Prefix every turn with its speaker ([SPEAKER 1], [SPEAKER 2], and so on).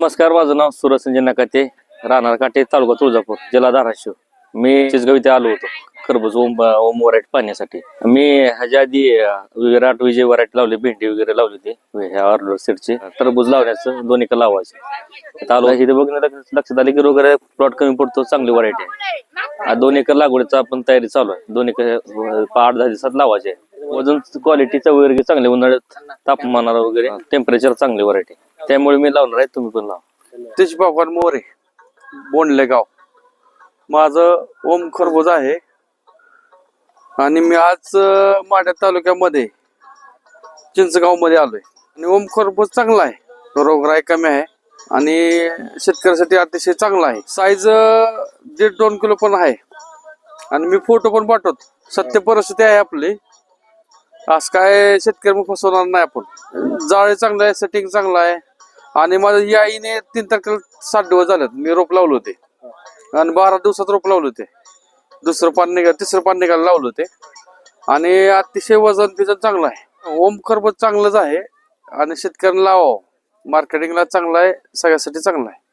[SPEAKER 1] नमस्कार माझं नाव सुरज संजय नकाते राहणार काटे तालुका तुळजापूर जिल्हा धाराशिव. मी चिचगाव इथे आलो होतो खरबूज ओम ओम वराईट पाहण्यासाठी. मी ह्याच्या आधी विराट विजय वराईट लावली भेंडी वगैरे लावली होती ह्या ऑर्डर सेटची टरबूज लावण्याचं दोन एकर लावायचे. आता आलो इथे बघणं लक्षात आलं की वगैरे प्लॉट कमी पडतो चांगली व्हरायटी आहे. दोन एकर लागवडीचा आपण तयारी चालू आहे. दोन एकर आठ दहा दिवसात लावायचे. वजन क्वालिटीचा वगैरे चांगले उन्हाळ्यात तापमानाला वगैरे टेम्परेचर चांगली व्हरायटी त्यामुळे मी लावणार आहे तुम्ही पण लावा.
[SPEAKER 2] तेज भगवान मोरे बोंडले गाव. माझं ओम खरबूज आहे. आणि मी आज अं, माढ्या तालुक्यामध्ये चिंचगावमध्ये आलोय. आणि ओम खरबूज चांगला आहे. रोगराई कमी आहे. आणि शेतकऱ्यासाठी अतिशय चांगला आहे. साईज दीड दोन किलो पण आहे. आणि मी फोटो पण पाठवतो. सत्य परिस्थिती आहे आपली. आज काय शेतकरी मग फसवणार नाही आपण. जाळे चांगलं आहे सेटिंग चांगलं आहे. आणि माझ्या या आईने तीन तारखेला सात दिवस झालेत मी रोप लावले होते. आणि बारा दिवसात रोप लावले होते. दुसरं पान निघा तिसरं पान निघायला लावलं होते. आणि अतिशय वजन फिजन चांगलं आहे. ओम खरबत चांगलंच आहे. आणि शेतकऱ्यांना लावावं. मार्केटिंगला चांगलं आहे सगळ्यासाठी चांगलं आहे.